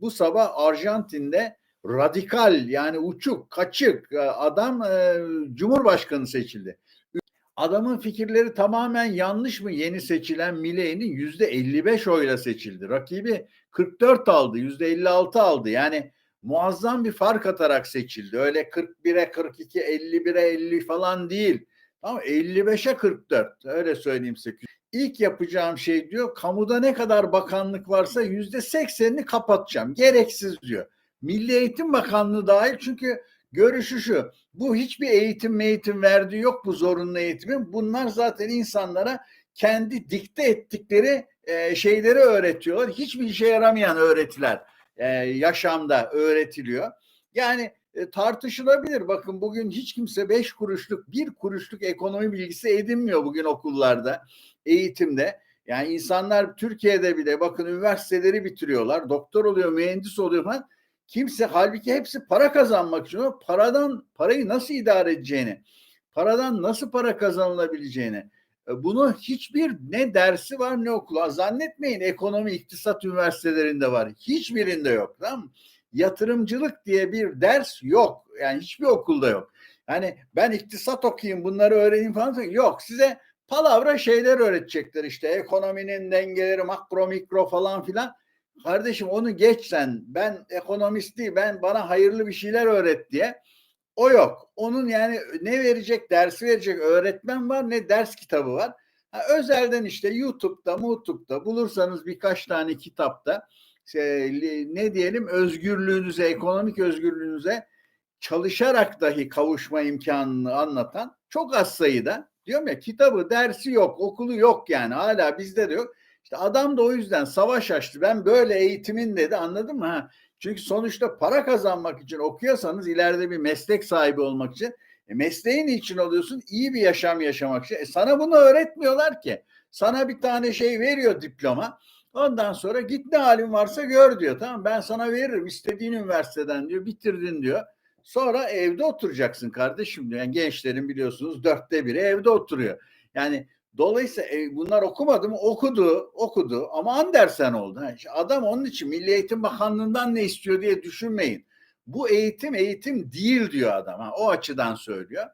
bu sabah Arjantin'de radikal yani uçuk, kaçık e, adam e, Cumhurbaşkanı seçildi. Adamın fikirleri tamamen yanlış mı? Yeni seçilen Milley'nin yüzde 55 oyla seçildi. Rakibi 44 aldı, yüzde 56 aldı. Yani muazzam bir fark atarak seçildi. Öyle 41'e 42, 51'e 50 falan değil. Ama 55'e 44 öyle söyleyeyim size. İlk yapacağım şey diyor kamuda ne kadar bakanlık varsa yüzde 80'ini kapatacağım. Gereksiz diyor. Milli Eğitim Bakanlığı dahil çünkü görüşü şu. Bu hiçbir eğitim eğitim verdiği yok bu zorunlu eğitimin. Bunlar zaten insanlara kendi dikte ettikleri e, şeyleri öğretiyorlar. Hiçbir işe yaramayan öğretiler e, yaşamda öğretiliyor. Yani e, tartışılabilir. Bakın bugün hiç kimse beş kuruşluk, bir kuruşluk ekonomi bilgisi edinmiyor bugün okullarda, eğitimde. Yani insanlar Türkiye'de bile bakın üniversiteleri bitiriyorlar, doktor oluyor, mühendis oluyor falan. Kimse halbuki hepsi para kazanmak için paradan parayı nasıl idare edeceğini, paradan nasıl para kazanılabileceğini e, bunu hiçbir ne dersi var ne okula zannetmeyin ekonomi iktisat üniversitelerinde var. Hiçbirinde yok tamam mı? Yatırımcılık diye bir ders yok. Yani hiçbir okulda yok. Yani ben iktisat okuyayım bunları öğreneyim falan yok. Size palavra şeyler öğretecekler işte ekonominin dengeleri makro mikro falan filan. Kardeşim onu geç sen. Ben ekonomist değil. Ben bana hayırlı bir şeyler öğret diye. O yok. Onun yani ne verecek, dersi verecek öğretmen var ne ders kitabı var. Ha, özelden işte YouTube'da, YouTube'da bulursanız birkaç tane kitapta şey, ne diyelim özgürlüğünüze, ekonomik özgürlüğünüze çalışarak dahi kavuşma imkanını anlatan çok az sayıda diyorum ya kitabı, dersi yok, okulu yok yani hala bizde de yok. İşte adam da o yüzden savaş açtı. Ben böyle eğitimin dedi anladın mı? Ha? Çünkü sonuçta para kazanmak için okuyorsanız ileride bir meslek sahibi olmak için e, mesleğin için oluyorsun iyi bir yaşam yaşamak için. E, sana bunu öğretmiyorlar ki. Sana bir tane şey veriyor diploma. Ondan sonra git ne halin varsa gör diyor. Tamam ben sana veririm istediğin üniversiteden diyor bitirdin diyor. Sonra evde oturacaksın kardeşim. Yani gençlerin biliyorsunuz dörtte biri evde oturuyor. Yani Dolayısıyla e, bunlar okumadı mı? Okudu, okudu ama Andersen oldu. Adam onun için Milli Eğitim Bakanlığı'ndan ne istiyor diye düşünmeyin. Bu eğitim eğitim değil diyor adam. O açıdan söylüyor.